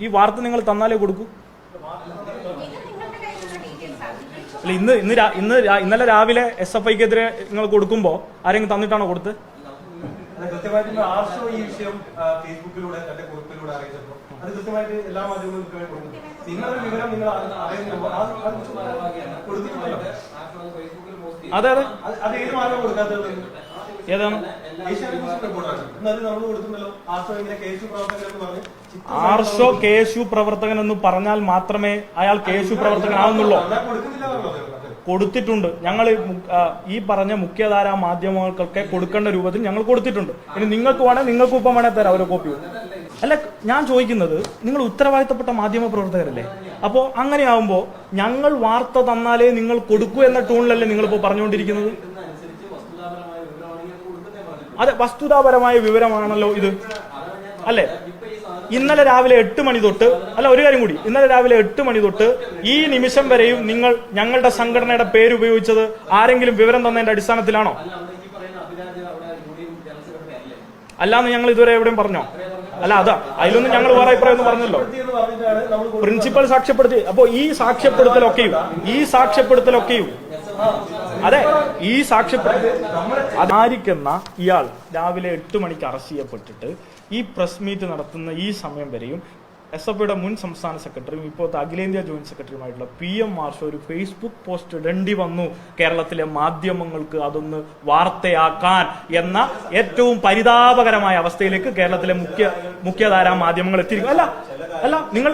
ഈ വാർത്ത നിങ്ങൾ തന്നാലേ കൊടുക്കൂ. അല്ല ഇന്ന് ഇന്ന് ഇന്ന് ഇന്നലെ രാവിലെ എസ് എഫ് ഐക്കെതിരെ നിങ്ങൾ കൊടുക്കുമ്പോ ആരെങ്കിലും തന്നിട്ടാണോ കൊടുത്ത്? അതെ അത് ഏതാണ്? ആർഷോ കേശു പ്രവർത്തകൻ എന്ന് പറഞ്ഞാൽ മാത്രമേ അയാൾ കേശു പ്രവർത്തകനാവുന്നുള്ളൂ. കൊടുത്തിട്ടുണ്ട്. ഞങ്ങൾ ഈ പറഞ്ഞ മുഖ്യധാരാ മാധ്യമങ്ങൾക്കൊക്കെ കൊടുക്കേണ്ട രൂപത്തിൽ ഞങ്ങൾ കൊടുത്തിട്ടുണ്ട്. ഇനി നിങ്ങൾക്ക് വേണേൽ നിങ്ങൾക്ക് ഇപ്പം വേണേൽ തരാം ഒരു കോപ്പി അല്ല ഞാൻ ചോദിക്കുന്നത് നിങ്ങൾ ഉത്തരവാദിത്തപ്പെട്ട മാധ്യമ പ്രവർത്തകരല്ലേ? അപ്പോ അങ്ങനെയാവുമ്പോൾ ഞങ്ങൾ വാർത്ത തന്നാലേ നിങ്ങൾ കൊടുക്കൂ എന്ന ടൂണിലല്ലേ നിങ്ങളിപ്പോൾ പറഞ്ഞുകൊണ്ടിരിക്കുന്നത്? അതെ വസ്തുതാപരമായ വിവരമാണല്ലോ ഇത്. അല്ലേ? ഇന്നലെ രാവിലെ എട്ട് മണി തൊട്ട് അല്ല ഒരു കാര്യം കൂടി. ഇന്നലെ രാവിലെ എട്ട് മണി തൊട്ട് ഈ നിമിഷം വരെയും നിങ്ങൾ ഞങ്ങളുടെ സംഘടനയുടെ പേര് ഉപയോഗിച്ചത് ആരെങ്കിലും വിവരം തന്നതിന്റെ അടിസ്ഥാനത്തിലാണോ? അല്ലാന്ന് ഞങ്ങൾ ഇതുവരെ എവിടെയും പറഞ്ഞോ? അല്ല അതാ അതിലൊന്നും ഞങ്ങൾ വേറെ അഭിപ്രായം പറഞ്ഞല്ലോ പ്രിൻസിപ്പൽ സാക്ഷ്യപ്പെടുത്തി അപ്പോ ഈ സാക്ഷ്യപ്പെടുത്തലൊക്കെയും ഈ സാക്ഷ്യപ്പെടുത്തലൊക്കെയും അതെ ഈ സാക്ഷ്യപ്പെടുത്തൽ ആരിക്കുന്ന ഇയാൾ രാവിലെ എട്ട് മണിക്ക് അറസ്റ്റ് ചെയ്യപ്പെട്ടിട്ട് ഈ പ്രസ് മീറ്റ് നടത്തുന്ന ഈ സമയം വരെയും എസ് എഫ് ഐയുടെ മുൻ സംസ്ഥാന സെക്രട്ടറിയും ഇപ്പോഴത്തെ അഖിലേന്ത്യാ ജോയിന്റ് സെക്രട്ടറിയുമായിട്ടുള്ള പി എം മാർഷോ ഒരു ഫേസ്ബുക്ക് പോസ്റ്റ് ഇടേണ്ടി വന്നു. കേരളത്തിലെ മാധ്യമങ്ങൾക്ക് അതൊന്ന് വാർത്തയാക്കാൻ എന്ന ഏറ്റവും പരിതാപകരമായ അവസ്ഥയിലേക്ക് കേരളത്തിലെ മുഖ്യ മുഖ്യധാര മാധ്യമങ്ങൾ എത്തിയിരിക്കും അല്ല അല്ല നിങ്ങൾ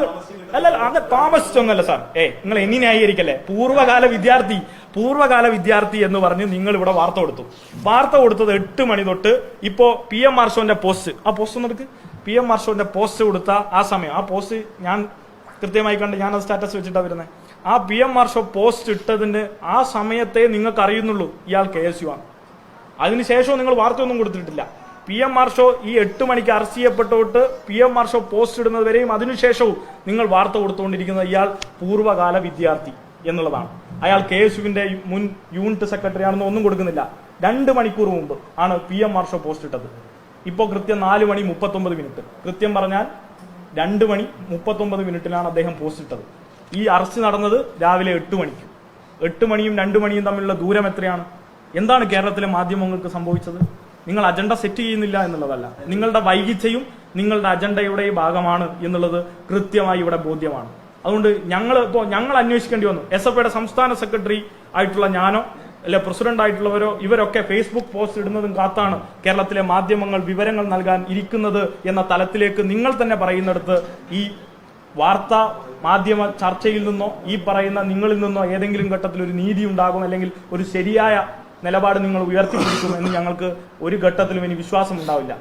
അല്ല അത് താമസിച്ചൊന്നല്ല സാർ. ഏ നിങ്ങൾ എനി ന്യായീകരിക്കല്ലേ? പൂർവകാല വിദ്യാർത്ഥി പൂർവകാല വിദ്യാർത്ഥി എന്ന് പറഞ്ഞ് നിങ്ങൾ ഇവിടെ വാർത്ത കൊടുത്തു. വാർത്ത കൊടുത്തത് എട്ട് മണി തൊട്ട് ഇപ്പോ പി എം മാർഷോന്റെ പോസ്റ്റ് ആ പോസ്റ്റ് ഒന്ന് എടുക്ക്. പി എം മാർഷോന്റെ പോസ്റ്റ് കൊടുത്ത ആ സമയം ആ പോസ്റ്റ് ഞാൻ കൃത്യമായി കണ്ട് ഞാൻ അത് സ്റ്റാറ്റസ് വെച്ചിട്ടാണ് വരുന്നത് ആ പി എം മാർഷോ പോസ്റ്റ് ഇട്ടതിന് ആ സമയത്തെ നിങ്ങൾക്ക് അറിയുന്നുള്ളൂ ഇയാൾ കെ എസ് യു ആണ്. അതിനുശേഷവും നിങ്ങൾ വാർത്തയൊന്നും കൊടുത്തിട്ടില്ല. പി എം മാർഷോ ഈ എട്ട് മണിക്ക് അറസ്റ്റ് ചെയ്യപ്പെട്ടോട്ട് പി എം മാർഷോ പോസ്റ്റ് ഇടുന്നത് വരെയും അതിനുശേഷവും നിങ്ങൾ വാർത്ത കൊടുത്തുകൊണ്ടിരിക്കുന്നത് ഇയാൾ പൂർവകാല വിദ്യാർത്ഥി എന്നുള്ളതാണ്. അയാൾ കെ എസ് യുവിന്റെ മുൻ യൂണിറ്റ് സെക്രട്ടറി ആണെന്ന് ഒന്നും കൊടുക്കുന്നില്ല. രണ്ട് മണിക്കൂർ മുമ്പ് ആണ് പി എം മാർഷോ പോസ്റ്റ് ഇട്ടത്. ഇപ്പോൾ കൃത്യം നാല് മണി മുപ്പത്തൊമ്പത് മിനിറ്റ്. കൃത്യം പറഞ്ഞാൽ രണ്ട് മണി മുപ്പത്തൊമ്പത് മിനിറ്റിലാണ് അദ്ദേഹം പോസ്റ്റ് ഇട്ടത്. ഈ അറസ്റ്റ് നടന്നത് രാവിലെ എട്ട് മണിക്ക്. എട്ട് മണിയും രണ്ട് മണിയും തമ്മിലുള്ള ദൂരം എത്രയാണ്? എന്താണ് കേരളത്തിലെ മാധ്യമങ്ങൾക്ക് സംഭവിച്ചത്? നിങ്ങൾ അജണ്ട സെറ്റ് ചെയ്യുന്നില്ല എന്നുള്ളതല്ല. നിങ്ങളുടെ വൈകിച്ചയും നിങ്ങളുടെ അജണ്ടയുടെ ഭാഗമാണ് എന്നുള്ളത് കൃത്യമായി ഇവിടെ ബോധ്യമാണ്. അതുകൊണ്ട് ഞങ്ങൾ ഇപ്പോൾ ഞങ്ങൾ അന്വേഷിക്കേണ്ടി വന്നു. എസ് എഫ് സംസ്ഥാന സെക്രട്ടറി ആയിട്ടുള്ള ഞാനോ അല്ലെ പ്രസിഡന്റ് ആയിട്ടുള്ളവരോ ഇവരൊക്കെ ഫേസ്ബുക്ക് പോസ്റ്റ് ഇടുന്നതും കാത്താണ് കേരളത്തിലെ മാധ്യമങ്ങൾ വിവരങ്ങൾ നൽകാൻ ഇരിക്കുന്നത് എന്ന തലത്തിലേക്ക് നിങ്ങൾ തന്നെ പറയുന്നിടത്ത് ഈ വാർത്താ മാധ്യമ ചർച്ചയിൽ നിന്നോ ഈ പറയുന്ന നിങ്ങളിൽ നിന്നോ ഏതെങ്കിലും ഘട്ടത്തിൽ ഒരു നീതി ഉണ്ടാകും അല്ലെങ്കിൽ ഒരു ശരിയായ നിലപാട് നിങ്ങൾ ഉയർത്തിപ്പിടിക്കും എന്ന് ഞങ്ങൾക്ക് ഒരു ഘട്ടത്തിലും ഇനി വിശ്വാസം ഉണ്ടാവില്ല.